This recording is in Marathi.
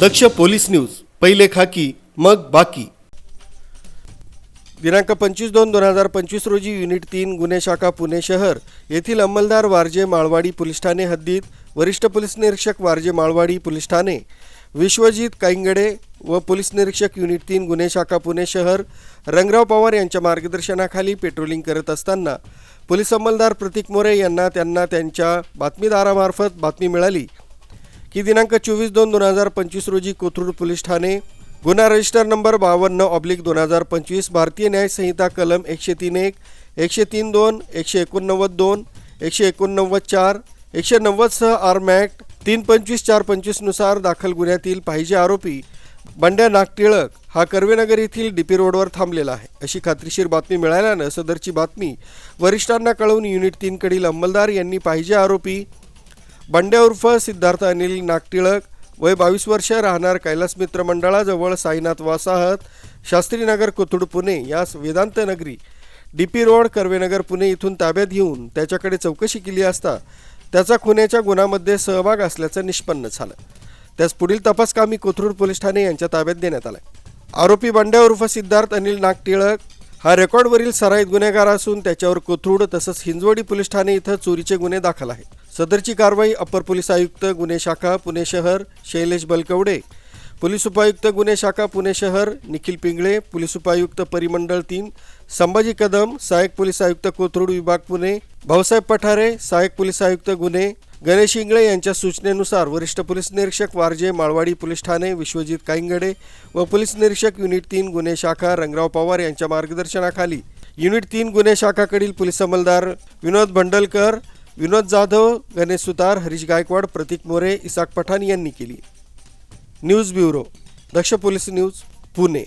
दक्ष पोलीस न्यूज पहिले खाकी मग बाकी. दिनांक पंचवीस दोन दोन हजार पंचवीस रोजी युनिट तीन गुन्हे शाखा पुणे शहर येथील अंमलदार वारजे माळवाडी पोलीस ठाणे हद्दीत वरिष्ठ पोलीस निरीक्षक वारजे माळवाडी पोलीस ठाणे विश्वजित काईंगडे व पोलीस निरीक्षक युनिट तीन गुन्हे शाखा पुणे शहर रंगराव पवार यांच्या मार्गदर्शनाखाली पेट्रोलिंग करत असताना पोलीस अंमलदार प्रतीक मोरे यांना त्यांना त्यांच्या बातमीदारामार्फत बातमी मिळाली. की दिनांक चोवीस दोन दोन हजार पंचवीस रोजी कोथरूड पोलीस ठाणे गुन्हा रजिस्टर नंबर बावन्न ऑब्लिक दोन हजार पंचवीस भारतीय न्याय संहिता कलम एकशे तीन एक एकशे तीन दोन एकशे एकोणनव्वद दोन एकशे एकोणनव्वद चार एकशे नव्वदसह आर्म ॲक्ट तीन पंचवीस चार पंचवीसनुसार दाखल गुन्ह्यातील पाहिजे आरोपी बंड्या नागटिळक हा कर्वेनगर येथील डी पी रोडवर थांबलेला आहे. अशी खात्रीशीर बातमी मिळाल्यानं सदरची बातमी वरिष्ठांना कळवून युनिट तीनकडील अंमलदार यांनी पाहिजे आरोपी बंड्या उर्फ सिद्धार्थ अनिल नागटिळक वय बावीस वर्ष राहणार कैलास मित्र मंडळाजवळ साईनाथ वासाहत शास्त्रीनगर कोथुड पुणे यास Vedant Nagari. D P road Karvenagar Pune इथून ताब्यात घेऊन त्याच्याकडे चौकशी केली असता त्याचा खुन्याच्या गुन्ह्यामध्ये सहभाग असल्याचं निष्पन्न झालं. त्यास पुढील तपासकामी कोथरूड पोलीस ठाणे यांच्या ताब्यात देण्यात आलं आरोपी बंड्या उर्फ सिद्धार्थ अनिल नागटिळक हा रेकॉर्डवरील सराईत गुन्हेगार असून त्याच्यावर कोथरूड तसंच हिंजवडी पोलीस ठाणे इथं चोरीचे गुन्हे दाखल आहेत. सदरची कारवाई अप्पर पोलीस आयुक्त गुन्हे शाखा पुणे शहर शैलेश बलकवडे. पोलीस उपायुक्त गुन्हे शाखा पुणे शहर निखिल पिंगळे. पोलीस उपायुक्त परिमंडळ तीन. संभाजी कदम सहाय्यक पोलीस आयुक्त कोथरूड विभाग पुणे. भाऊसाहेब पठारे सहाय्यक पोलीस आयुक्त गुन्हे. गणेश इंगळे यांच्या सूचनेनुसार वरिष्ठ पोलीस निरीक्षक वारजे माळवाडी पोलीस ठाणे विश्वजित काईंगडे व पोलीस निरीक्षक युनिट तीन गुन्हे शाखा रंगराव पवार यांच्या मार्गदर्शनाखाली. युनिट तीन गुन्हे शाखाकडील पोलीस अंमलदार विनोद भंडलकर विनोद जाधव गणेश सुतार हरीश गायकवाड प्रतीक मोरे इसाक पठाण यांनी केली. News bureau Daksh police news Pune.